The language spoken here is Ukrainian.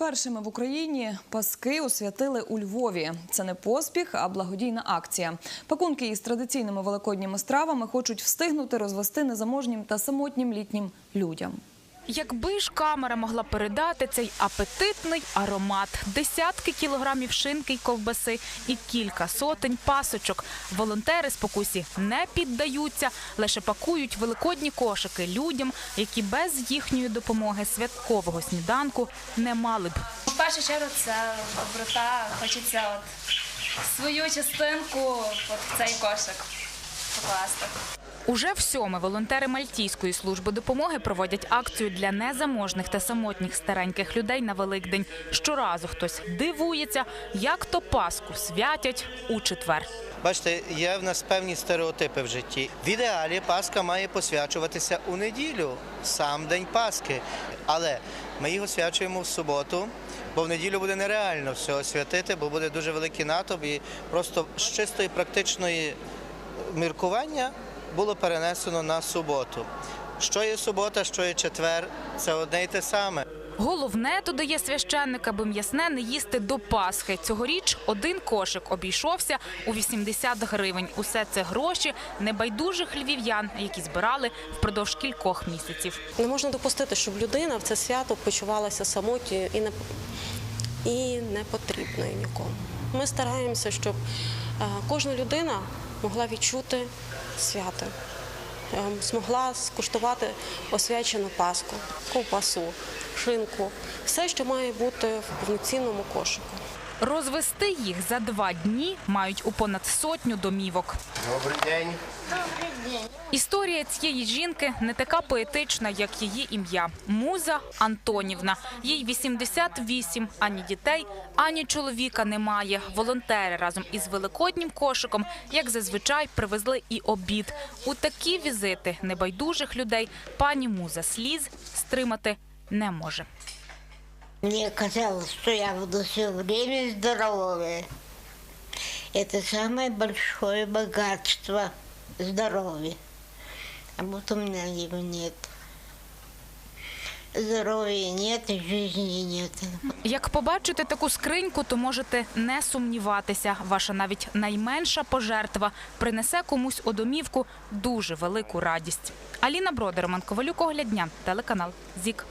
Першими в Україні паски освятили у Львові. Це не поспіх, а благодійна акція. Пакунки із традиційними великодніми стравами хочуть встигнути розвести незаможнім та самотнім літнім людям. Якби ж камера могла передати цей апетитний аромат, десятки кілограмів шинки й ковбаси і кілька сотень пасочок. Волонтери спокусі не піддаються, лише пакують великодні кошики людям, які без їхньої допомоги святкового сніданку не мали б. В першу чергу це доброта. Хочеться от свою частинку от в цей кошик покласти. Уже всьоме волонтери Мальтійської служби допомоги проводять акцію для незаможних та самотніх стареньких людей на Великдень. Щоразу хтось дивується, як то Пасху святять у четвер. Бачите, є в нас певні стереотипи в житті. В ідеалі Пасха має посвячуватися у неділю, сам день Пасхи. Але ми їх освячуємо в суботу, бо в неділю буде нереально все освятити, бо буде дуже великий натовп і просто з чистої практичної міркування було перенесено на суботу. Що є субота, що є четвер, це одне й те саме. Головне, додає священник, аби м'ясне не їсти до Пасхи. Цьогоріч один кошик обійшовся у 80 гривень. Усе це гроші небайдужих львів'ян, які збирали впродовж кількох місяців. Не можна допустити, щоб людина в це свято почувалася самотньою і не, і не потрібною нікому. Ми стараємося, щоб е, кожна людина могла відчути свято, е, змогла скуштувати освячену паску, ковбасу, шинку, все, що має бути в повноцінному кошику. Розвести їх за два дні мають у понад сотню домівок. Добрий день. Добрий день. Історія цієї жінки не така поетична, як її ім'я Муза Антонівна. Їй 88, ані дітей, ані чоловіка немає. Волонтери разом із великоднім кошиком, як зазвичай, привезли і обід. У такі візити небайдужих людей пані Муза сліз стримати не може. Мне казалось, что я буду все время здоровая. Это самое большое богатство – здоровье. А меня его нет. Здоров'я нет жизни нет. Як побачите таку скриньку, то можете не сумніватися. Ваша навіть найменша пожертва принесе комусь у домівку дуже велику радість. Аліна Брода, Роман Ковалюк, Оглядня, телеканал ЗІК.